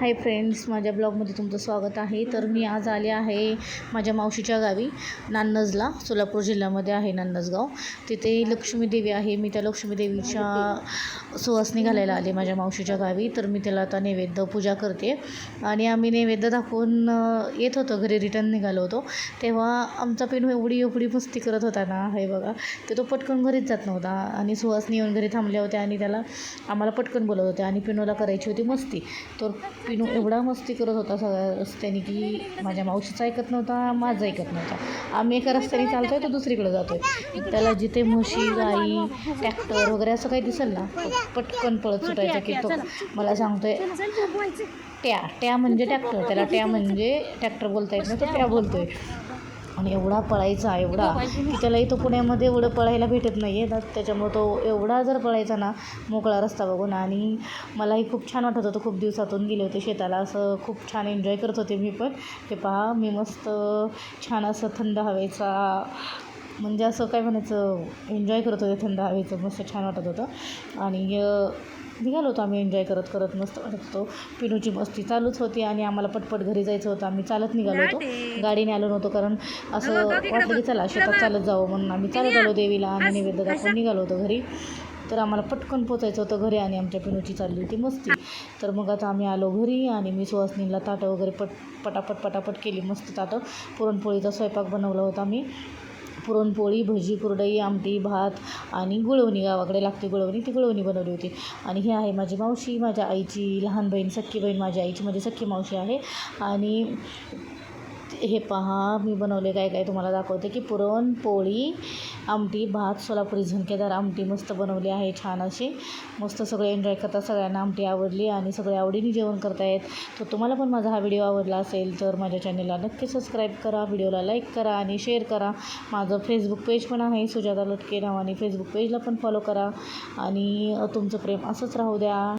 Hi friends माझ्या ब्लॉगमध्ये तुमचं स्वागत आहे. तर मी आज आले आहे माझ्या मावशीच्या गावी नान्नजला सोलापूर जिल्ह्यामध्ये आहे नान्नजगाव. तिथे लक्ष्मी देवी आहे. मी त्या लक्ष्मी देवीच्या सुवासनी घालायला आले माझ्या मावशीच्या गावी. तर मी त्याला आता नैवेद्य पूजा करते. आणि आम्ही नैवेद्य दाखवून येत होतो. घरी रिटर्न निघालो होतो. तेव्हा आमचा पिनू एवढी एवढी मस्ती करत होता ना हे बघा. ते तो पटकन घरीच जात नव्हता. आणि सुवासनी येऊन घरी थांबल्या होत्या आणि त्याला आम्हाला पटकन बोलत होते. आणि पिनूला करायची होती मस्ती. तर पिनू एवढा मस्ती करत होता सगळ्या रस्त्याने की माझ्या मावशीचा ऐकत नव्हता माझा ऐकत नव्हता. आम्ही एका रस्त्याने चालतोय तो दुसरीकडे जातोय. त्याला जिथे म्हशी गाई ट्रॅक्टर वगैरे असं काही दिसेल ना पटकन पळत सुटायचं की तो मला सांगतोय ट्या ट्या म्हणजे ट्रॅक्टर. त्याला ट्या म्हणजे ट्रॅक्टर बोलता येत नाही तो ट्या बोलतोय. आणि एवढा पळायचा एवढा. की त्यालाही तो पुण्यामध्ये एवढं पळायला भेटत नाही आहे त्याच्यामुळं तो एवढा जर पळायचा ना मोकळा रस्ता बघून. आणि मलाही खूप छान वाटत होतं. खूप दिवसातून गेले होते शेताला. असं खूप छान एन्जॉय करत होते मी पण. ते पहा मी मस्त छान असं थंड हवेचा म्हणजे असं काय म्हणायचं एन्जॉय करत होते थंड हवेचं. मस्त छान वाटत होतं. आणि निघालो होतो आम्ही एन्जॉय करत करत मस्त वाटत होतो. पिनूची मस्ती चालूच होती आणि आम्हाला पटपट घरी जायचं होतं. आम्ही चालत निघालो होतो. गाडीने आलो नव्हतो कारण असं वाटलं की चला शेतात चालत जावं म्हणून आम्ही चालत आलो देवीला आणि नैवेद्य दाखवून निघालो होतो घरी. तर आम्हाला पटकन पोचायचं होतं घरी आणि आमच्या पिनूची चालली होती मस्ती. तर मग आता आम्ही आलो घरी आणि मी सुहासनीला ताटं वगैरे पट पटापट पटापट केली. मस्त ताटं. पुरणपोळीचा स्वयंपाक बनवला होता मी पुरणपोळी भजी कुरडई आमटी भात आणि गुळवणी. गावाकडे लागते गुळवणी ती गुळवणी बनवली होती. आणि ही आहे माझी मावशी माझ्या आईची लहान बहीण सख्खी बहीण माझ्या आईची माझी सख्खी मावशी आहे. आणि हे पहा मी बनवले काय काय तुम्हाला दाखवते की पुरणपोळी आमटी भात सोलापुरी झुणकेदार आमटी मस्त बनवली आहे छान अशी. मस्त सगळे एन्जॉय करतात सगळ्यांना आमटी आवडली आणि सगळे आवडीने जेवण करतायत. तर तुम्हाला पण माझा हा व्हिडिओ आवडला असेल तर माझ्या चॅनलला नक्की सबस्क्राईब करा व्हिडिओला लाईक करा आणि शेअर करा. माझं फेसबुक पेज पण आहे सुजाता लटके नावाने फेसबुक पेजला पण फॉलो करा. आणि तुमचं प्रेम असंच राहू द्या.